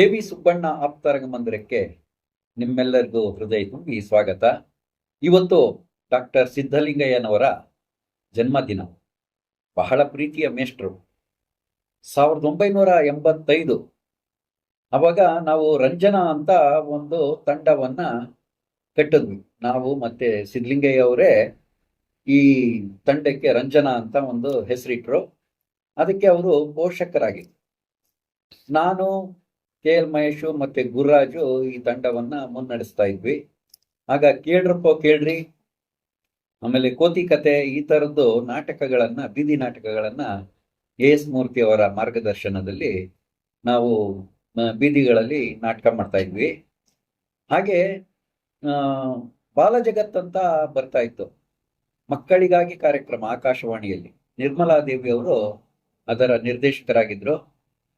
ದೇವಿ ಸುಬ್ಬಣ್ಣ ಆಪ್ತರಂಗ ಮಂದಿರಕ್ಕೆ ನಿಮ್ಮೆಲ್ಲರಿಗೂ ಹೃದಯ ತುಂಬಿ ಸ್ವಾಗತ. ಇವತ್ತು ಡಾಕ್ಟರ್ ಸಿದ್ಧಲಿಂಗಯ್ಯನವರ ಜನ್ಮದಿನ. ಬಹಳ ಪ್ರೀತಿಯ ಮೇಷ್ಟ್ರು. ಸಾವಿರದ ಒಂಬೈನೂರ ಎಂಬತ್ತೈದು. ಅವಾಗ ನಾವು ರಂಜನಾ ಅಂತ ಒಂದು ತಂಡವನ್ನ ಕಟ್ಟಿದ್ವಿ. ನಾವು ಮತ್ತೆ ಸಿದ್ಧಲಿಂಗಯ್ಯ ಅವರೇ ಈ ತಂಡಕ್ಕೆ ರಂಜನಾ ಅಂತ ಒಂದು ಹೆಸರಿಟ್ರು. ಅದಕ್ಕೆ ಅವರು ಪೋಷಕರಾಗಿದ್ರು ನಾನು ಕೆ ಎಲ್ ಮಹೇಶು ಮತ್ತೆ ಗುರುರಾಜು ಈ ತಂಡವನ್ನ ಮುನ್ನಡೆಸ್ತಾ ಇದ್ವಿ. ಆಗ ಕೇಳ್ರಪ್ಪ ಕೇಳ್ರಿ. ಆಮೇಲೆ ಕೋತಿ ಕತೆ ಈ ತರದ್ದು ನಾಟಕಗಳನ್ನ, ಬೀದಿ ನಾಟಕಗಳನ್ನ ಎ ಎಸ್ ಮೂರ್ತಿ ಅವರ ಮಾರ್ಗದರ್ಶನದಲ್ಲಿ ನಾವು ಬೀದಿಗಳಲ್ಲಿ ನಾಟಕ ಮಾಡ್ತಾ ಇದ್ವಿ. ಹಾಗೆ ಬಾಲಜಗತ್ ಅಂತ ಬರ್ತಾ ಇತ್ತು. ಮಕ್ಕಳಿಗಾಗಿ ಕಾರ್ಯಕ್ರಮ ಆಕಾಶವಾಣಿಯಲ್ಲಿ. ನಿರ್ಮಲಾ ದೇವಿ ಅವರು ಅದರ ನಿರ್ದೇಶಕರಾಗಿದ್ರು.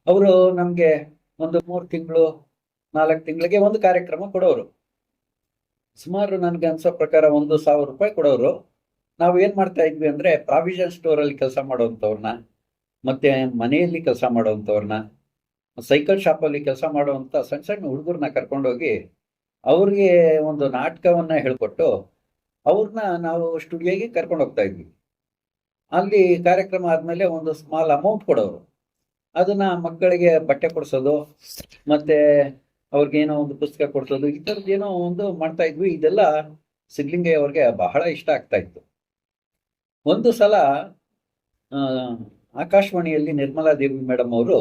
ಅವರು ನಮ್ಗೆ ಒಂದು ಮೂರು ತಿಂಗಳು, ನಾಲ್ಕು ತಿಂಗಳಿಗೆ ಒಂದು ಕಾರ್ಯಕ್ರಮ ಕೊಡೋರು. ಸುಮಾರು ನನಗೆ ಅನ್ಸೋ ಪ್ರಕಾರ ಒಂದು ಸಾವಿರ ರೂಪಾಯಿ ಕೊಡೋರು. ನಾವು ಏನು ಮಾಡ್ತಾ ಇದ್ವಿ ಅಂದ್ರೆ ಪ್ರಾವಿಷನ್ ಸ್ಟೋರ್ ಅಲ್ಲಿ ಕೆಲಸ ಮಾಡುವಂಥವ್ರನ್ನ ಮತ್ತೆ ಮನೆಯಲ್ಲಿ ಕೆಲಸ ಮಾಡುವಂಥವ್ರನ್ನ ಸೈಕಲ್ ಶಾಪ್ ಅಲ್ಲಿ ಕೆಲಸ ಮಾಡುವಂತ ಸಣ್ಣ ಸಣ್ಣ ಹುಡುಗರನ್ನ ಕರ್ಕೊಂಡೋಗಿ ಅವ್ರಿಗೆ ಒಂದು ನಾಟಕವನ್ನ ಹೇಳಿಕೊಟ್ಟು ಅವ್ರನ್ನ ನಾವು ಸ್ಟುಡಿಯೋಗೆ ಕರ್ಕೊಂಡು ಹೋಗ್ತಾ ಇದ್ವಿ. ಅಲ್ಲಿ ಕಾರ್ಯಕ್ರಮ ಆದಮೇಲೆ ಒಂದು ಸ್ಮಾಲ್ ಅಮೌಂಟ್ ಕೊಡೋರು. ಅದನ್ನ ಮಕ್ಕಳಿಗೆ ಬಟ್ಟೆ ಕೊಡ್ಸೋದು, ಮತ್ತೆ ಅವ್ರಿಗೇನೋ ಒಂದು ಪುಸ್ತಕ ಕೊಡ್ಸೋದು, ಈ ಏನೋ ಒಂದು ಮಾಡ್ತಾ ಇದ್ವಿ. ಇದೆಲ್ಲ ಸಿದ್ಲಿಂಗಯ್ಯ ಅವ್ರಿಗೆ ಬಹಳ ಇಷ್ಟ ಆಗ್ತಾ ಇತ್ತು. ಒಂದು ಸಲ ಆಕಾಶವಾಣಿಯಲ್ಲಿ ನಿರ್ಮಲಾ ದೇವಿ ಮೇಡಮ್ ಅವರು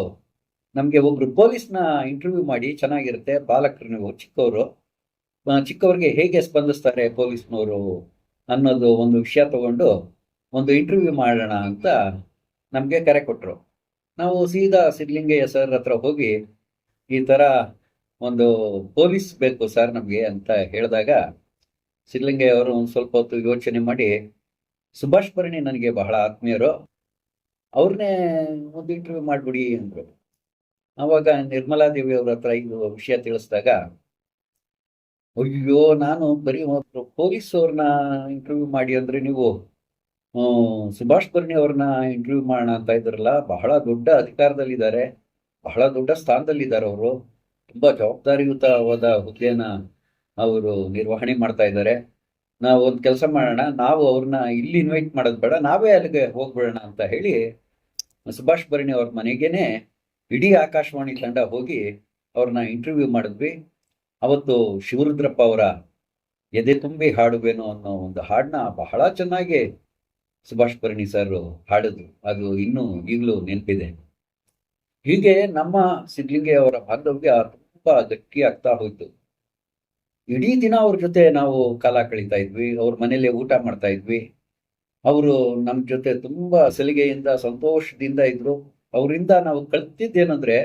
ನಮಗೆ ಒಬ್ರು ಪೊಲೀಸ್ನ ಇಂಟರ್ವ್ಯೂ ಮಾಡಿ ಚೆನ್ನಾಗಿರುತ್ತೆ, ಬಾಲಕರು ನೀವು ಚಿಕ್ಕವರು ಚಿಕ್ಕವ್ರಿಗೆ ಹೇಗೆ ಸ್ಪಂದಿಸ್ತಾರೆ ಪೊಲೀಸ್ನವರು ಅನ್ನೋದು ಒಂದು ವಿಷಯ ತಗೊಂಡು ಒಂದು ಇಂಟರ್ವ್ಯೂ ಮಾಡೋಣ ಅಂತ ನಮಗೆ ಕರೆ ಕೊಟ್ಟರು ನಾವು ಸೀದಾ ಸಿದ್ಲಿಂಗಯ್ಯ ಸರ್ ಹತ್ರ ಹೋಗಿ ಈ ತರ ಒಂದು ಪೊಲೀಸ್ ಬೇಕು ಸರ್ ನಮಗೆ ಅಂತ ಹೇಳಿದಾಗ ಸಿದ್ಲಿಂಗಯ್ಯ ಅವರು ಒಂದು ಸ್ವಲ್ಪ ಹೊತ್ತು ಯೋಚನೆ ಮಾಡಿ, ಸುಭಾಷ್ ಭರಣಿ ನನಗೆ ಬಹಳ ಆತ್ಮೀಯರು ಅವ್ರನ್ನೇ ಒಂದು ಇಂಟರ್ವ್ಯೂ ಮಾಡ್ಬಿಡಿ ಅಂದರು. ಅವಾಗ ನಿರ್ಮಲಾ ದೇವಿ ಅವ್ರ ಹತ್ರ ಇದು ವಿಷಯ ತಿಳಿಸಿದಾಗ, ಅಯ್ಯೋ, ನಾನು ಬರೀ ಪೊಲೀಸ್ ಅವ್ರನ್ನ ಇಂಟರ್ವ್ಯೂ ಮಾಡಿ ಅಂದ್ರೆ ನೀವು ಸುಭಾಷ್ ಬರ್ಣಿ ಅವ್ರನ್ನ ಇಂಟರ್ವ್ಯೂ ಮಾಡೋಣ ಅಂತ ಇದ್ರಲ್ಲ, ಬಹಳ ದೊಡ್ಡ ಅಧಿಕಾರದಲ್ಲಿದ್ದಾರೆ. ಬಹಳ ದೊಡ್ಡ ಸ್ಥಾನದಲ್ಲಿದ್ದಾರೆ ಅವರು. ತುಂಬಾ ಜವಾಬ್ದಾರಿಯುತವಾದ ಹುದ್ದೆಯನ್ನ ಅವರು ನಿರ್ವಹಣೆ ಮಾಡ್ತಾ ಇದ್ದಾರೆ. ನಾವು ಒಂದು ಕೆಲಸ ಮಾಡೋಣ, ನಾವು ಅವ್ರನ್ನ ಇಲ್ಲಿ ಇನ್ವೈಟ್ ಮಾಡೋದು ಬೇಡ, ನಾವೇ ಅಲ್ಲಿಗೆ ಹೋಗ್ಬಿಡೋಣ ಅಂತ ಹೇಳಿ ಸುಭಾಷ್ ಭರಣಿ ಅವ್ರ ಮನೆಗೇನೆ ಇಡೀ ಆಕಾಶವಾಣಿ ತಂಡ ಹೋಗಿ ಅವ್ರನ್ನ ಇಂಟರ್ವ್ಯೂ ಮಾಡಿದ್ವಿ. ಅವತ್ತು ಶಿವರುದ್ರಪ್ಪ ಅವರ ಎದೆ ತುಂಬಿ ಹಾಡುವೇನೋ ಅನ್ನೋ ಒಂದು ಹಾಡನ್ನ ಬಹಳ ಚೆನ್ನಾಗಿ ಸುಭಾಷ್ ಪರಿಣಿ ಸರ್ ಹಾಡಿದ್ರು. ಅದು ಇನ್ನೂ ಈಗಲೂ ನೆನಪಿದೆ. ಹೀಗೆ ನಮ್ಮ ಸಿದ್ಲಿಂಗಯ್ಯ ಅವರ ಬಾಂಧವ್ಯ ತುಂಬಾ ಗಟ್ಟಿ ಆಗ್ತಾ ಹೋಯ್ತು. ಇಡೀ ದಿನ ಅವ್ರ ಜೊತೆ ನಾವು ಕಾಲ ಕಳೀತಾ ಇದ್ವಿ, ಅವ್ರ ಮನೇಲಿ ಊಟ ಮಾಡ್ತಾ ಇದ್ವಿ. ಅವರು ನಮ್ಮ ಜೊತೆ ತುಂಬಾ ಸಲಿಗೆಯಿಂದ, ಸಂತೋಷದಿಂದ ಇದ್ರು. ಅವರಿಂದ ನಾವು ಕಲ್ತಿದ್ದೇನಂದ್ರೆ,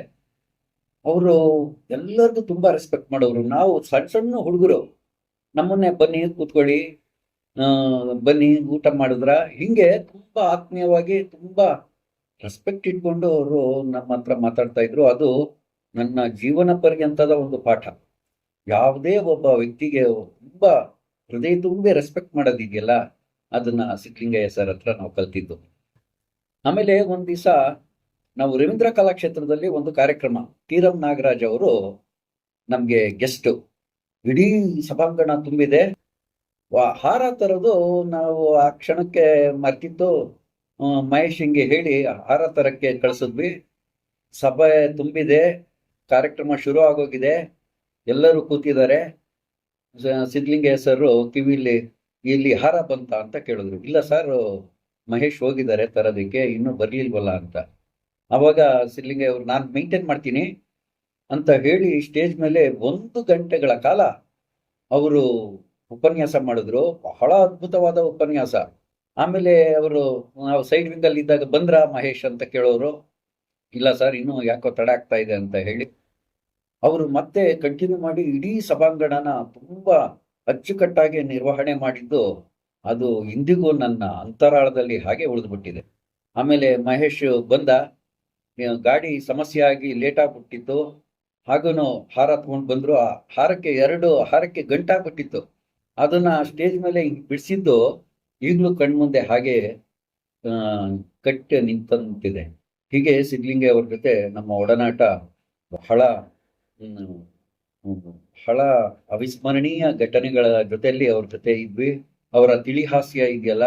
ಅವರು ಎಲ್ಲರಿಗೂ ತುಂಬಾ ರೆಸ್ಪೆಕ್ಟ್ ಮಾಡೋರು. ನಾವು ಸಣ್ಣ ಸಣ್ಣ ಹುಡುಗರು. ನಮ್ಮನ್ನೇ ಬನ್ನಿ, ಕೂತ್ಕೊಳ್ಳಿ ಬನ್ನಿ, ಊಟ ಮಾಡಿದ್ರ. ಹಿಂಗೆ ತುಂಬಾ ಆತ್ಮೀಯವಾಗಿ ತುಂಬಾ ರೆಸ್ಪೆಕ್ಟ್ ಇಟ್ಕೊಂಡು ಅವರು ನಮ್ಮ ಹತ್ರ ಮಾತಾಡ್ತಾ ಇದ್ರು. ಅದು ನನ್ನ ಜೀವನ ಪರ್ಯಂತದ ಒಂದು ಪಾಠ. ಯಾವುದೇ ಒಬ್ಬ ವ್ಯಕ್ತಿಗೆ ತುಂಬಾ ಹೃದಯ ತುಂಬಿ ರೆಸ್ಪೆಕ್ಟ್ ಮಾಡೋದಿದೆಯಲ್ಲ ಅದನ್ನ ಸಿದ್ಧಲಿಂಗಯ್ಯ ಸರ್ ಹತ್ರ ನಾವು ಕಲ್ತಿದ್ದು. ಆಮೇಲೆ ಒಂದ್ ದಿವಸ ನಾವು ರವೀಂದ್ರ ಕಲಾಕ್ಷೇತ್ರದಲ್ಲಿ ಒಂದು ಕಾರ್ಯಕ್ರಮ, ತೀರಂ ನಾಗರಾಜ್ ಅವರು ನಮ್ಗೆ ಗೆಸ್ಟ್ ಇಡೀ ಸಭಾಂಗಣ ತುಂಬಿದೆ. ಹಾರ ತರೋದು ನಾವು ಆ ಕ್ಷಣಕ್ಕೆ ಮರ್ತಿದ್ದು ಮಹೇಶ್ ಹಿಂಗೆ ಹೇಳಿ, ಹಾರ ತರಕ್ಕೆ ಕಳಿಸಿದ್ವಿ. ಸಭೆ ತುಂಬಿದೆ, ಕಾರ್ಯಕ್ರಮ ಶುರು ಆಗೋಗಿದೆ, ಎಲ್ಲರೂ ಕೂತಿದ್ದಾರೆ. ಸಿದ್ಲಿಂಗಯ್ಯ ಸರ್ ಕಿವಿಲಿ, ಇಲ್ಲಿ ಹಾರ ಬಂತ ಅಂತ ಕೇಳಿದ್ರು. ಇಲ್ಲ ಸರ್, ಮಹೇಶ್ ಹೋಗಿದ್ದಾರೆ ತರೋದಕ್ಕೆ, ಇನ್ನೂ ಬರ್ಲಿಲ್ವಲ್ಲ ಅಂತ. ಅವಾಗ ಸಿದ್ಲಿಂಗಯ್ಯ ಅವ್ರು, ನಾನು ಮೇಂಟೈನ್ ಮಾಡ್ತೀನಿ ಅಂತ ಹೇಳಿ, ಸ್ಟೇಜ್ ಮೇಲೆ ಒಂದು ಗಂಟೆಗಳ ಕಾಲ, ಅವರು ಉಪನ್ಯಾಸ ಮಾಡಿದ್ರು. ಬಹಳ ಅದ್ಭುತವಾದ ಉಪನ್ಯಾಸ. ಆಮೇಲೆ ಅವರು ನಾವು ಸೈಡ್ ವಿಂಗ್ ಅಲ್ಲಿ ಇದ್ದಾಗ ಬಂದ್ರ ಮಹೇಶ್ ಅಂತ ಕೇಳೋರು. ಇಲ್ಲ ಸರ್, ಇನ್ನೂ ಯಾಕೋ ತಡ ಆಗ್ತಾ ಇದೆ ಅಂತ ಹೇಳಿ. ಅವರು ಮತ್ತೆ ಕಂಟಿನ್ಯೂ ಮಾಡಿ ಇಡೀ ಸಭಾಂಗಣನ ತುಂಬಾ ಅಚ್ಚುಕಟ್ಟಾಗಿ ನಿರ್ವಹಣೆ ಮಾಡಿದ್ದು ಅದು ಇಂದಿಗೂ ನನ್ನ ಅಂತರಾಳದಲ್ಲಿ ಹಾಗೆ ಉಳಿದ್ಬಿಟ್ಟಿದೆ. ಆಮೇಲೆ ಮಹೇಶ್ ಬಂದ ಗಾಡಿ ಸಮಸ್ಯೆ ಆಗಿ ಲೇಟ್ ಆಗ್ಬಿಟ್ಟಿತ್ತು. ಹಾಗೂ ಹಾರ ತಗೊಂಡು ಬಂದ್ರು. ಆ ಹಾರಕ್ಕೆ ಎರಡು, ಹಾರಕ್ಕೆ ಗಂಟಾಗ್ಬಿಟ್ಟಿತ್ತು. ಅದನ್ನ ಸ್ಟೇಜ್ ಮೇಲೆ ಬಿಡಿಸಿದ್ದು ಈಗಲೂ ಕಣ್ಮುಂದೆ ಹಾಗೆ ಕಟ್ಟಿ ನಿಂತಂತಿದೆ. ಹೀಗೆ ಸಿದ್ಲಿಂಗೆ ಅವ್ರ ಜೊತೆ ನಮ್ಮ ಒಡನಾಟ ಬಹಳ ಬಹಳ ಅವಿಸ್ಮರಣೀಯ ಘಟನೆಗಳ ಜೊತೆಯಲ್ಲಿ ಅವ್ರ ಜೊತೆ ಇದ್ವಿ. ಅವರ ತಿಳಿಹಾಸ್ಯ ಇದೆಯಲ್ಲ,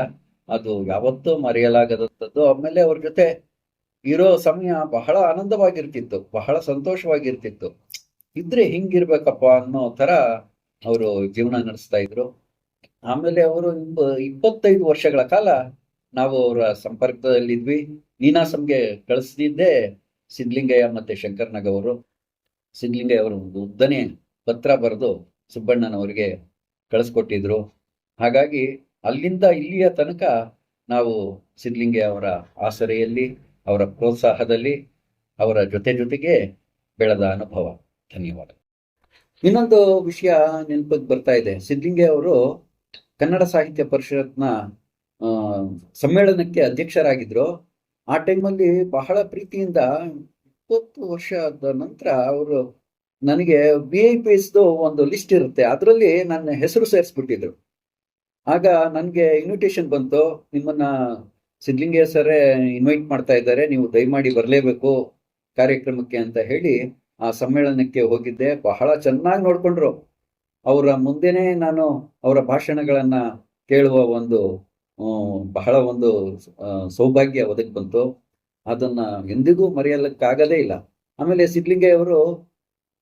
ಅದು ಯಾವತ್ತೂ ಮರೆಯಲಾಗದಂಥದ್ದು. ಆಮೇಲೆ ಅವ್ರ ಜೊತೆ ಇರೋ ಸಮಯ ಬಹಳ ಆನಂದವಾಗಿರ್ತಿತ್ತು, ಬಹಳ ಸಂತೋಷವಾಗಿರ್ತಿತ್ತು. ಇದ್ರೆ ಹಿಂಗಿರ್ಬೇಕಪ್ಪ ಅನ್ನೋ ತರ ಅವರು ಜೀವನ ನಡೆಸ್ತಾ ಇದ್ರು. ಆಮೇಲೆ ಅವರು ಇಪ್ಪತ್ತೈದು ವರ್ಷಗಳ ಕಾಲ ನಾವು ಅವರ ಸಂಪರ್ಕದಲ್ಲಿದ್ವಿ. ನೀನಾಸಂಗೆ ಕಳಿಸಿದ್ದೆ ಸಿದ್ಲಿಂಗಯ್ಯ ಮತ್ತೆ ಶಂಕರ್ನಾಗ್ ಅವರು. ಸಿದ್ಲಿಂಗಯ್ಯ ಅವರು ಒಂದು ಉದ್ದನೆ ಪತ್ರ ಬರೆದು ಸುಬ್ಬಣ್ಣನವರಿಗೆ ಕಳಿಸ್ಕೊಟ್ಟಿದ್ರು. ಹಾಗಾಗಿ ಅಲ್ಲಿಂದ ಇಲ್ಲಿಯ ತನಕ ನಾವು ಸಿದ್ಲಿಂಗಯ್ಯ ಅವರ ಆಸರೆಯಲ್ಲಿ, ಅವರ ಪ್ರೋತ್ಸಾಹದಲ್ಲಿ, ಅವರ ಜೊತೆ ಜೊತೆಗೆ ಬೆಳೆದ ಅನುಭವ. ಧನ್ಯವಾದ. ಇನ್ನೊಂದು ವಿಷಯ ನೆನಪಿಗೆ ಬರ್ತಾ ಇದೆ. ಸಿದ್ಲಿಂಗೆ ಅವರು ಕನ್ನಡ ಸಾಹಿತ್ಯ ಪರಿಷತ್ನ ಸಮ್ಮೇಳನಕ್ಕೆ ಅಧ್ಯಕ್ಷರಾಗಿದ್ರು. ಆ ಟೈಮಲ್ಲಿ ಬಹಳ ಪ್ರೀತಿಯಿಂದ ಇಪ್ಪತ್ತು ಆದ ನಂತರ ಅವರು ನನಗೆ ವಿ ಐ ಪಿಸ್ದು ಒಂದು ಲಿಸ್ಟ್ ಇರುತ್ತೆ. ಅದರಲ್ಲಿ ನನ್ನ ಹೆಸರು ಸೇರಿಸ್ಬಿಟ್ಟಿದ್ರು. ಆಗ ನನಗೆ ಇನ್ವಿಟೇಷನ್ ಬಂತು. ನಿಮ್ಮನ್ನ ಸಿದ್ಲಿಂಗಯ್ಯ ಸರೇ ಇನ್ವೈಟ್ ಮಾಡ್ತಾ ಇದ್ದಾರೆ. ನೀವು ದಯಮಾಡಿ ಬರಲೇಬೇಕು ಕಾರ್ಯಕ್ರಮಕ್ಕೆ ಅಂತ ಹೇಳಿ ಆ ಸಮ್ಮೇಳನಕ್ಕೆ ಹೋಗಿದ್ದೆ. ಬಹಳ ಚೆನ್ನಾಗಿ ನೋಡ್ಕೊಂಡ್ರು. ಅವರ ಮುಂದೆನೆ ನಾನು ಅವರ ಭಾಷಣಗಳನ್ನ ಕೇಳುವ ಒಂದು ಬಹಳ ಒಂದು ಸೌಭಾಗ್ಯ ಒದಗಿ ಬಂತು. ಅದನ್ನ ಎಂದಿಗೂ ಮರೆಯಲಿಕ್ಕಾಗದೇ ಇಲ್ಲ. ಆಮೇಲೆ ಸಿದ್ಲಿಂಗಯ್ಯವರು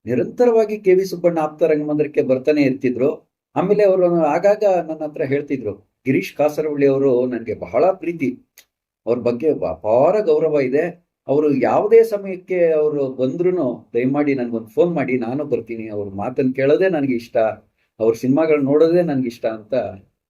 ನಿರಂತರವಾಗಿ ಕೆ ವಿ ಸುಬ್ಬಣ್ಣ ಆಪ್ತ ರಂಗಮಂದಿರಕ್ಕೆ ಬರ್ತಾನೆ ಇರ್ತಿದ್ರು. ಆಮೇಲೆ ಅವರು ಆಗಾಗ ನನ್ನ ಹತ್ರ ಹೇಳ್ತಿದ್ರು, ಗಿರೀಶ್ ಕಾಸರವಳ್ಳಿ ಅವರು ನನಗೆ ಬಹಳ ಪ್ರೀತಿ. ಅವ್ರ ಬಗ್ಗೆ ಅಪಾರ ಗೌರವ ಇದೆ. ಅವರು ಯಾವುದೇ ಸಮಯಕ್ಕೆ ಅವರು ಬಂದ್ರು ದಯಮಾಡಿ ನನಗೊಂದು ಫೋನ್ ಮಾಡಿ, ನಾನು ಬರ್ತೀನಿ, ಅವ್ರ ಮಾತನ್ನು ಕೇಳೋದೇ ನನಗೆ ಇಷ್ಟ ಅವ್ರ ಸಿನಿಮಾಗಳು ನೋಡೋದೇ ನನಗೆ ಅಂತ